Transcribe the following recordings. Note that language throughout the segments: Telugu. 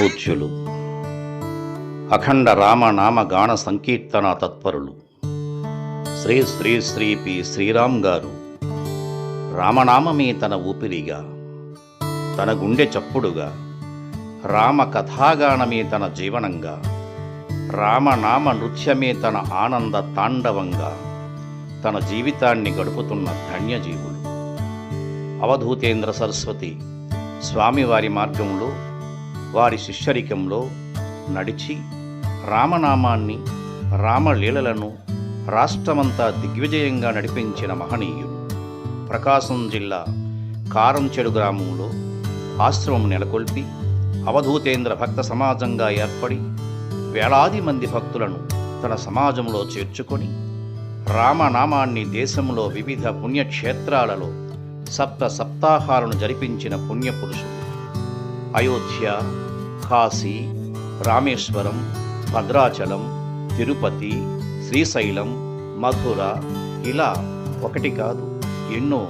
పూజ్యులు అఖండ రామనామ గాన సంకీర్తన తత్పరులు. శ్రీ శ్రీ శ్రీ పి శ్రీరామ్ గారు. రామనామమే తన ఊపిరిగా తన గుండె చప్పుడుగా రామ కథాగానమే తన జీవనంగా రామనామ నృత్యమే తన ఆనంద తాండవంగా తన జీవితాన్ని గడుపుతున్న ధన్యజీవులు. అవధూతేంద్ర సరస్వతి స్వామివారి మార్గంలో వారి శిష్యరికంలో నడిచి రామనామాన్ని రామలీలలను రాష్ట్రమంతా దిగ్విజయంగా నడిపించిన మహనీయుడు. ప్రకాశం జిల్లా కారంచెడు గ్రామంలో ఆశ్రమం నెలకొల్పి అవధూతేంద్ర భక్త సమాజంగా ఏర్పడి వేలాది మంది భక్తులను తన సమాజంలో చేర్చుకొని రామనామాన్ని దేశంలో వివిధ పుణ్యక్షేత్రాలలో సప్త సప్తాహాలను జరిపించిన పుణ్యపురుషుడు. అయోధ్య కాశీ రామేశ్వరం భద్రాచలం తిరుపతి శ్రీశైలం మధుర ఇలా ఒకటి కాదు ఎన్నో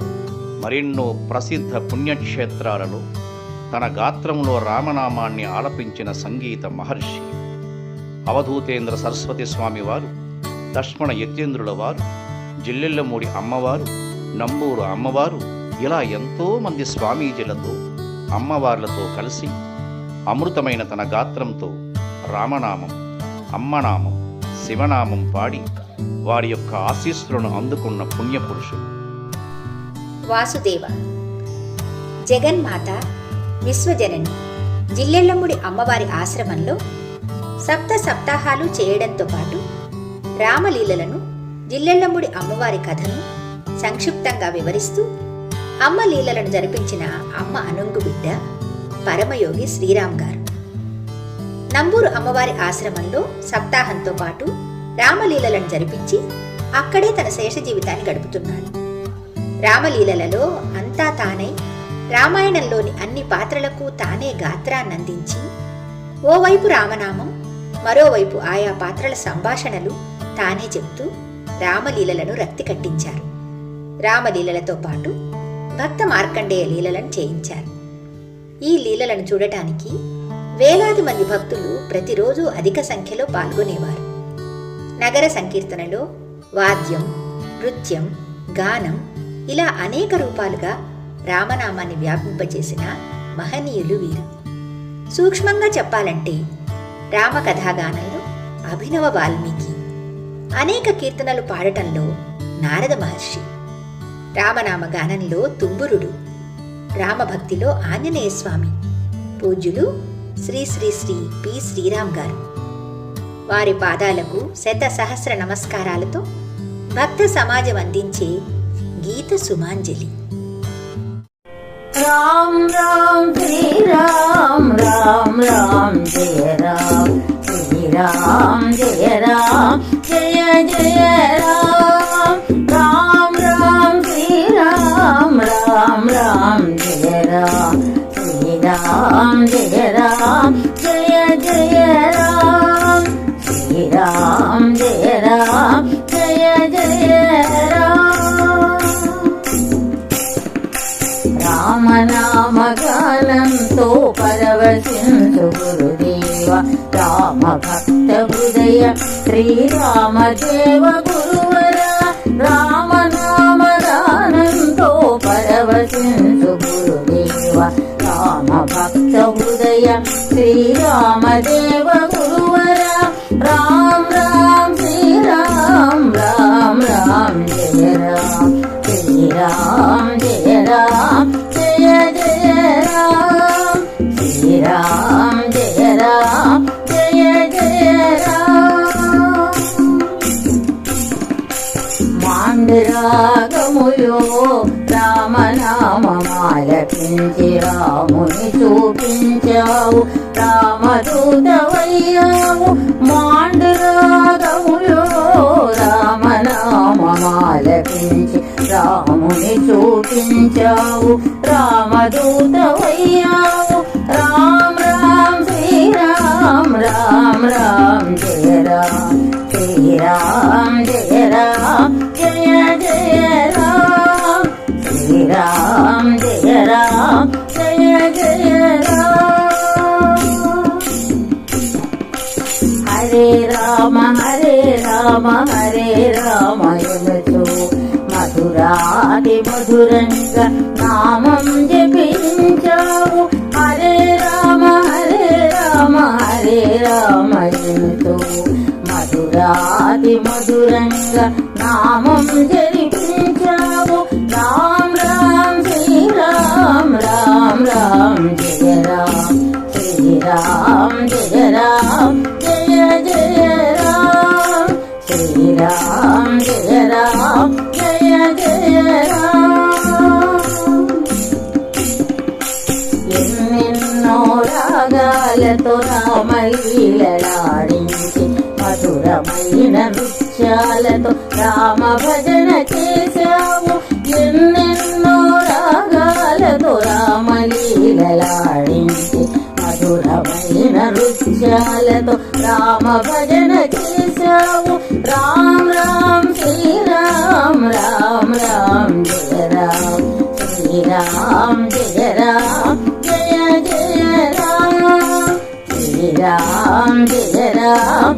మరెన్నో ప్రసిద్ధ పుణ్యక్షేత్రాలలో తన గాత్రంలో రామనామాన్ని ఆలపించిన సంగీత మహర్షి. అవధూతేంద్ర సరస్వతి స్వామివారు లక్ష్మణ యత్యేంద్రుల వారు జిల్లెళ్ళమూడి అమ్మవారు నంబూరు అమ్మవారు ఇలా ఎంతోమంది స్వామీజీలతో అమ్మవార్లతో కలిసి అమృతమైన తన గాత్రంతో రామనామం అమ్మనామం శివనామం పాడి వారి యొక్క ఆశీస్సులను అందుకున్న పుణ్యపురుషుడు. వాసుదేవ జగన్మాత విశ్వజనని జిల్లెళ్ళమ్ముడి అమ్మవారి ఆశ్రమంలో సప్త సప్తాహాలు చేయడంతో పాటు రామలీలలను జిల్లెళ్ళమ్ముడి అమ్మవారి కథను సంక్షిప్తంగా వివరిస్తూ అమ్మ లీలలను జరిపించిన అమ్మ అనుంగు బిడ్డ పరమయోగి శ్రీరామ్ గారు. నంబూరు అమ్మవారి ఆశ్రమంలో సప్తాహంతో పాటు రామలీలలను జరిపించి అక్కడే తన శేష జీవితాన్ని గడుపుతున్నాడు. రామలీలలలో అంతా తానై రామాయణంలోని అన్ని పాత్రలకు తానే గాత్రాన్నందించి ఓవైపు రామనామం మరోవైపు ఆయా పాత్రల సంభాషణలు తానే చెప్తూ రామలీలలను రక్తి కట్టించారు. రామలీలలతో పాటు భక్త మార్కండేయ లీలలను చేయించారు. ఈ లీలలను చూడటానికి వేలాది మంది భక్తులు ప్రతిరోజు అధిక సంఖ్యలో పాల్గొనేవారు. నగర సంకీర్తనలో వాద్యం నృత్యం గానం ఇలా అనేక రూపాలుగా రామనామాన్ని వ్యాపింపజేసిన మహనీయులు వీరు. సూక్ష్మంగా చెప్పాలంటే రామకథాగానంలో అభినవ వాల్మీకి అనేక కీర్తనలు పాడటంలో నారద మహర్షి రామనామ గానంలో తుంబురుడు రామభక్తిలో ఆంజనేయ స్వామి. పూజ్యులు శ్రీ శ్రీ శ్రీ పి శ్రీరామ్ గారు. వారి పాదాలకు శత సహస్ర నమస్కారాలతో భక్త సమాజం అందించే గీత సుమాంజలి. రామ్ రామ్ శ్రీరామ్ రామ్ రామ్ జయ రామ్ శ్రీరామ్ జయ రామ్ జయ జయ రామ్. राम जय राम जय जय राम श्री राम जय राम जय जय राम राम नाम गानन्तो परवसिन्धु गुरुदेव राम भक्त हृदय श्रीरामदेव गुरुवर राम जय श्रीराम देव गुरुवरा राम राम श्रीराम राम राम जय राम श्रीराम మాండరాగములో రామనామమాలపించి రాముని చూపించావు. రామదూతవయ్యావు. మాండరాగములో రామనామమాలపించి రాముని చూపించావు. రామదూతవయ్యావు. రామ హరే రామ మధురాది మధురంగ నామం జపించావు. హరే రామ హరే రామ హరే రామ మధురాది మధురంగ నామం జరిపి మధురమైన నృత్యాలతో రామ భజన చేశావు ఎన్నెన్నో రాగాలతో రామలీలలాడించి మధురమైన నృత్యాలతో రామ భజన చేశావు రామ్ రామ్ శ్రీరామ్ రామ్ రామ్ జయ రామ్ శ్రీరామ్ జయ రామ్ జయ జయ రామ్ శ్రీరామ్ జయ రామ్.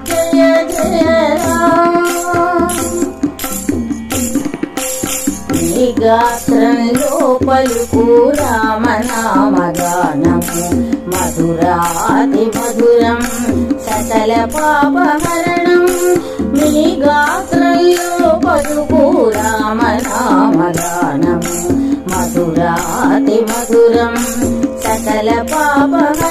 నీ గాత్రంలో పలుకు రామనామగానము మధురాతి మధురం సకల పాపహరణం. మీ గాత్రంలో పలుకు రామనామగానము మధురాతి మధురం సకల పాపహరణం.